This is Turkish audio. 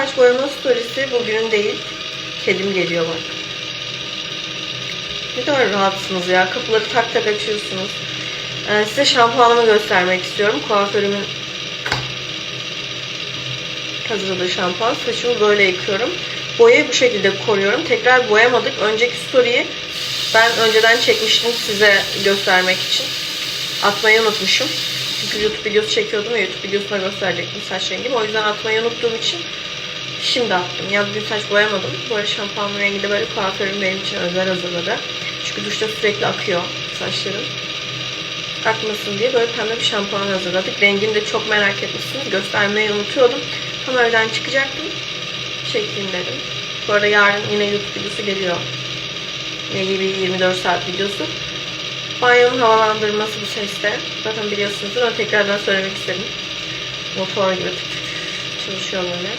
saç boyama storiesi bugünün değil. Kedim geliyor bak. Ne kadar rahatsınız ya. Kapıları tak tak açıyorsunuz. Ee, size şampuanımı göstermek istiyorum. Kuaförümün hazırladığı şampuan. Saçımı böyle yıkıyorum. Boyayı bu şekilde koruyorum. Tekrar boyamadık. Önceki story'i ben önceden çekmiştim size göstermek için. Atmayı unutmuşum. Çünkü YouTube videosu çekiyordum ve YouTube videosuna gösterecektim saç rengimi. O yüzden atmayı unuttuğum için şimdi attım. Ya bugün saç boyamadım. Bu arada şampuanın rengi de böyle kuaförüm benim için özel hazırladı. Çünkü duşta sürekli akıyor saçlarım. Akmasın diye böyle pembe bir şampuan hazırladık. Rengini de çok merak etmişsiniz. Göstermeyi unutuyordum. Tam öğleden çıkacaktım. Çekeyim dedim. Bu arada yarın yine YouTube videosu geliyor. Yine bir 24 saat videosu. Banyonun havalandırması bu seste. Zaten biliyorsunuz ama tekrardan söylemek istedim. Motor gibi çalışıyor böyle.